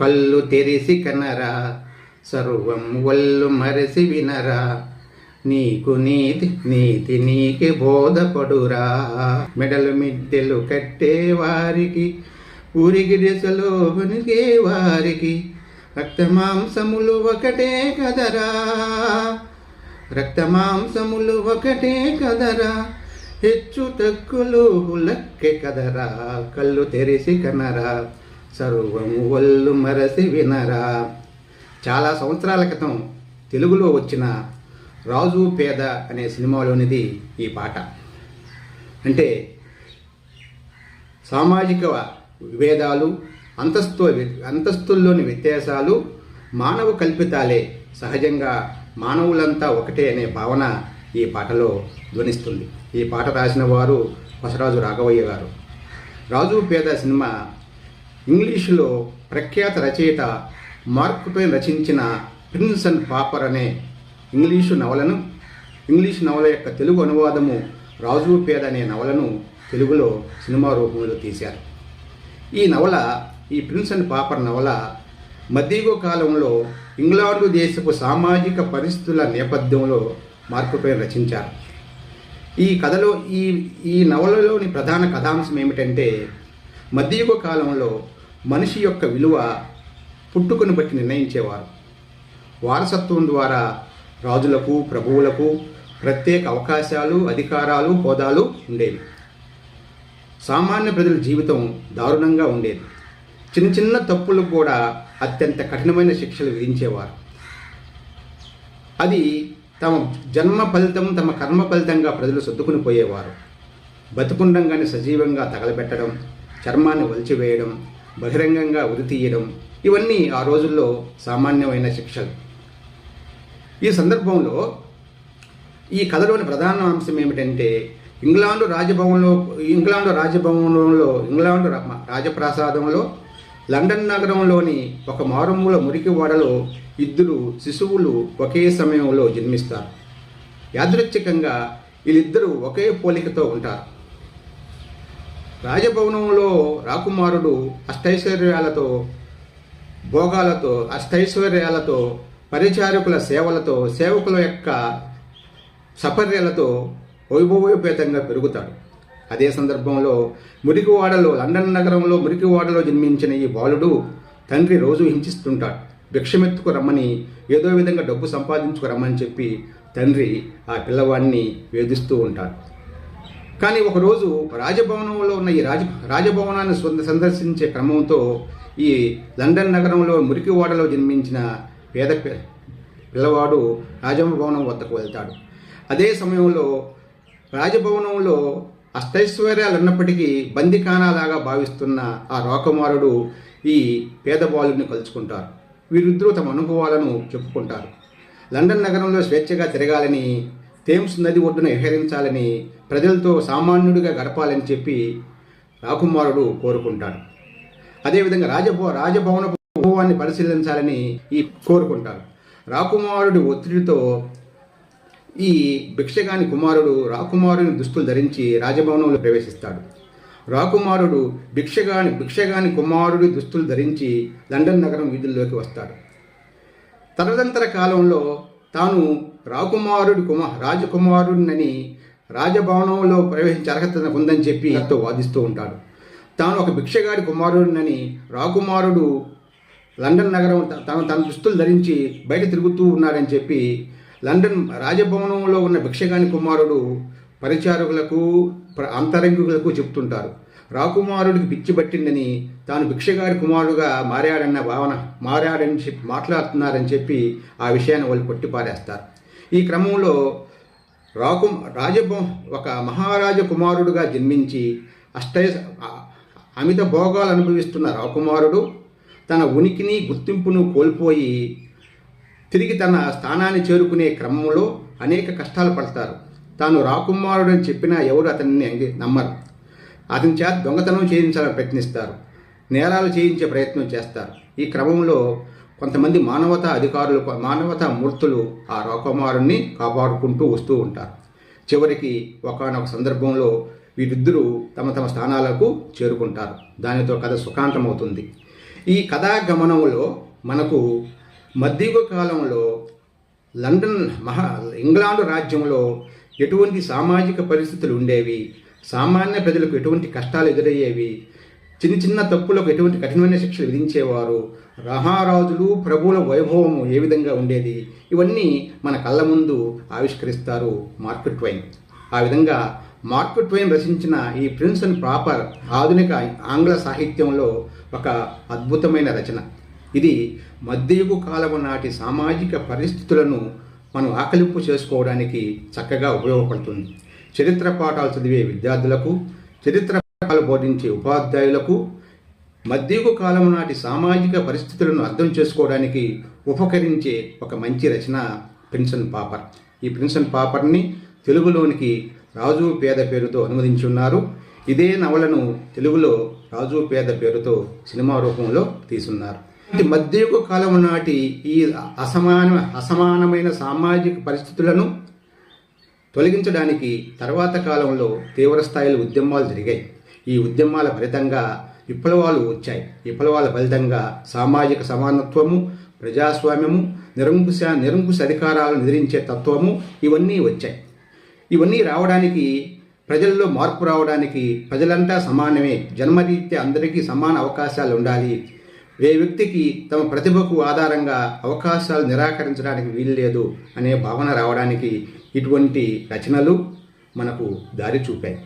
కళ్ళు తెరిసి కనరా సర్వం ఒళ్ళు మరసి వినరా. నీకు నీతి నీతి నీకే బోధపడురా. మెడలు మిద్దెలు కట్టే వారికి ఊరికి దశలో వణికే వారికి. రక్తమాంసములు ఒకటే కదరా. రక్తమాంసములు ఒకటే కదరా. హెచ్చు తక్కులు లెక్కె కదరా. కళ్ళు తెరిసి కనరా. సర్వము ఒళ్ళు మరసి వినరా. చాలా సంవత్సరాల క్రితం తెలుగులో వచ్చిన రాజు పేద అనే సినిమాలోనిది ఈ పాట. అంటే సామాజిక విభేదాలు అంతస్తు అంతస్తుల్లోని వ్యత్యాసాలు మానవ కల్పితాలే సహజంగా మానవులంతా ఒకటే అనే భావన ఈ పాటలో ధ్వనిస్తుంది. ఈ పాట రాసిన వారు కొసరాజు రాఘవయ్య గారు. రాజు పేద సినిమా ఇంగ్లీషులో ప్రఖ్యాత రచయిత మార్క్ ట్వైన్ రచించిన ప్రిన్స్ అండ్ పాపర్ అనే ఇంగ్లీషు నవలను ఇంగ్లీష్ నవల యొక్క తెలుగు అనువాదము రాజు పేద అనే నవలను తెలుగులో సినిమా రూపంలో తీశారు. ఈ నవల ఈ ప్రిన్స్ అండ్ పాపర్ నవల మధ్యయుగ కాలంలో ఇంగ్లాండు దేశపు సామాజిక పరిస్థితుల నేపథ్యంలో మార్పుపై రచించారు. ఈ కథలో ఈ ఈ నవలలోని ప్రధాన కథాంశం ఏమిటంటే మధ్యయుగ కాలంలో మనిషి యొక్క విలువ పుట్టుకను బట్టి నిర్ణయించేవారు. వారసత్వం ద్వారా రాజులకు ప్రభువులకు ప్రత్యేక అవకాశాలు అధికారాలు హోదాలు ఉండేవి. సామాన్య ప్రజల జీవితం దారుణంగా ఉండేది. చిన్న చిన్న తప్పులకు కూడా అత్యంత కఠినమైన శిక్షలు విధించేవారు. అది తమ జన్మ ఫలితం తమ కర్మ ఫలితంగా ప్రజలు సర్దుకుని పోయేవారు. బతుకుండంగానే సజీవంగా తగలబెట్టడం చర్మాన్ని వలిచివేయడం బహిరంగంగా ఉరితీయడం ఇవన్నీ ఆ రోజుల్లో సామాన్యమైన శిక్షలు. ఈ సందర్భంలో ఈ కథలోని ప్రధాన అంశం ఏమిటంటే ఇంగ్లాండు రాజభవన్లో ఇంగ్లాండు రాజభవనంలో ఇంగ్లాండు రాజప్రాసాదంలో లండన్ నగరంలోని ఒక మారుమూల మురికి వాడలో ఇద్దరు శిశువులు ఒకే సమయంలో జన్మిస్తారు. యాదృచ్ఛికంగా వీళ్ళిద్దరూ ఒకే పోలికతో ఉంటారు. రాజభవనంలో రాకుమారుడు అష్టైశ్వర్యాలతో భోగాలతో అష్టైశ్వర్యాలతో పరిచారకుల సేవలతో సేవకుల యొక్క సపర్యలతో వైభవోపేతంగా పెరుగుతాడు. అదే సందర్భంలో మురికివాడలో లండన్ నగరంలో మురికివాడలో జన్మించిన ఈ బాలుడు తండ్రి రోజు హింసిస్తుంటాడు. భిక్షమెత్తుకు రమ్మని ఏదో విధంగా డబ్బు సంపాదించుకు రమ్మని చెప్పి తండ్రి ఆ పిల్లవాడిని వేధిస్తూ ఉంటాడు. కానీ ఒకరోజు రాజభవనంలో ఉన్న ఈ రాజ రాజభవనాన్ని సందర్శించే క్రమంతో ఈ లండన్ నగరంలో మురికివాడలో జన్మించిన పేద పిల్లవాడు రాజభవనం వద్దకు వెళ్తాడు. అదే సమయంలో రాజభవనంలో అష్టైశ్వర్యాలు ఉన్నప్పటికీ బందికానాలాగా భావిస్తున్న ఆ రాకుమారుడు ఈ పేద బాలుని కలుసుకుంటారు. వీరిద్దరూ తమ అనుభవాలను చెప్పుకుంటారు. లండన్ నగరంలో స్వేచ్ఛగా తిరగాలని థేమ్స్ నది ఒడ్డున విహరించాలని ప్రజలతో సామాన్యుడిగా గడపాలని చెప్పి రాకుమారుడు కోరుకుంటాడు. అదేవిధంగా రాజభవ రాజభవన అనుభవాన్ని పరిశీలించాలని ఈ కోరుకుంటారు. రాకుమారుడి ఒత్తిడితో ఈ భిక్షగాని కుమారుడు రాకుమారుని దుస్తులు ధరించి రాజభవనంలో ప్రవేశిస్తాడు. రాకుమారుడు భిక్షగాని భిక్షగాని కుమారుడి దుస్తులు ధరించి లండన్ నగరం వీధుల్లోకి వస్తాడు. తదనంతర కాలంలో తాను రాకుమారుడు కుమార్ రాజకుమారుడినని రాజభవనంలో ప్రవేశించే అర్హత ఉందని చెప్పి ఎంతో వాదిస్తూ ఉంటాడు. తాను ఒక భిక్షగాడి కుమారుడినని రాకుమారుడు లండన్ నగరం త- తన దుస్తులు ధరించి బయట తిరుగుతూ ఉన్నాడని చెప్పి లండన్ రాజభవనంలో ఉన్న భిక్షగాని కుమారుడు పరిచారకులకు ప్ర- అంతరంగికులకు చెప్తుంటారు. రాకుమారుడికి పిచ్చి పట్టిందని తాను భిక్షగాడి కుమారుడుగా మారాడన్న భావన మారాడని చెప్పి మాట్లాడుతున్నారని చెప్పి ఆ విషయాన్ని వాళ్ళు కొట్టిపారేస్తారు. ఈ క్రమంలో రాకు రాజభవ ఒక మహారాజ కుమారుడుగా జన్మించి అష్ట అమిత భోగాలు అనుభవిస్తున్న రాకుమారుడు తన ఉనికిని గుర్తింపును కోల్పోయి తిరిగి తన స్థానాన్ని చేరుకునే క్రమంలో అనేక కష్టాలు పడతారు. తాను రాకుమారుడని చెప్పినా ఎవరు అతన్ని అంగి- నమ్మరు. అతని చేత దొంగతనం చేయించాలని ప్రయత్నిస్తారు. నేరాలు చేయించే ప్రయత్నం చేస్తారు. ఈ క్రమంలో కొంతమంది మానవతా అధికారులు మానవతా మూర్తులు ఆ రాకుమారుణ్ణి కాపాడుకుంటూ వస్తూ ఉంటారు. చివరికి ఒకానొక సందర్భంలో వీరిద్దరూ తమ తమ స్థానాలకు చేరుకుంటారు. దానితో కథ సుఖాంతమవుతుంది. ఈ కథా గమనంలో మనకు మధ్యయుగ కాలంలో లండన్ మహా ఇంగ్లాండ్ రాజ్యంలో ఎటువంటి సామాజిక పరిస్థితులు ఉండేవి? సామాన్య ప్రజలకు ఎటువంటి కష్టాలు ఎదురయ్యేవి? చిన్న చిన్న తప్పులకు ఎటువంటి కఠినమైన శిక్షలు విధించేవారు? రహారాజులు ప్రభువుల వైభవం ఏ విధంగా ఉండేది? ఇవన్నీ మన కళ్ళ ముందు ఆవిష్కరిస్తారు మార్క్ ట్వైన్. ఆ విధంగా మార్క్ ట్వైన్ రచించిన ఈ ప్రిన్స్ అండ్ ప్రాపర్ ఆధునిక ఆంగ్ల సాహిత్యంలో ఒక అద్భుతమైన రచన. ఇది మధ్యయుగ కాలము నాటి సామాజిక పరిస్థితులను మనం ఆకలింపు చేసుకోవడానికి చక్కగా ఉపయోగపడుతుంది. చరిత్ర పాఠాలు చదివే విద్యార్థులకు చరిత్ర పాఠాలు బోధించే ఉపాధ్యాయులకు మధ్యయుగ కాలం నాటి సామాజిక పరిస్థితులను అర్థం చేసుకోవడానికి ఉపకరించే ఒక మంచి రచన ప్రిన్సన్ పాపర్. ఈ ప్రిన్సన్ పాపర్ని తెలుగులోనికి రాజు పేద పేరుతో అనువదించి ఉన్నారు. ఇదే నవలను తెలుగులో రాజు పేద పేరుతో సినిమా రూపంలో తీసున్నారు మధ్యయుగ కాలం నాటి ఈ అసమాన అసమానమైన సామాజిక పరిస్థితులను తొలగించడానికి తర్వాత కాలంలో తీవ్రస్థాయిలో ఉద్యమాలు జరిగాయి. ఈ ఉద్యమాల ఫలితంగా విప్లవాలు వచ్చాయి. విప్లవాల ఫలితంగా సామాజిక సమానత్వము ప్రజాస్వామ్యము నిరంకుశ నిరంకుశ అధికారాలను నిద్రించే తత్వము ఇవన్నీ వచ్చాయి. ఇవన్నీ రావడానికి ప్రజల్లో మార్పు రావడానికి ప్రజలంతా సమానమే. జన్మరీత్యా అందరికీ సమాన అవకాశాలు ఉండాలి. ఏ వ్యక్తికి తమ ప్రతిభకు ఆధారంగా అవకాశాలు నిరాకరించడానికి వీల్లేదు అనే భావన రావడానికి ఇటువంటి రచనలు మనకు దారి చూపాయి.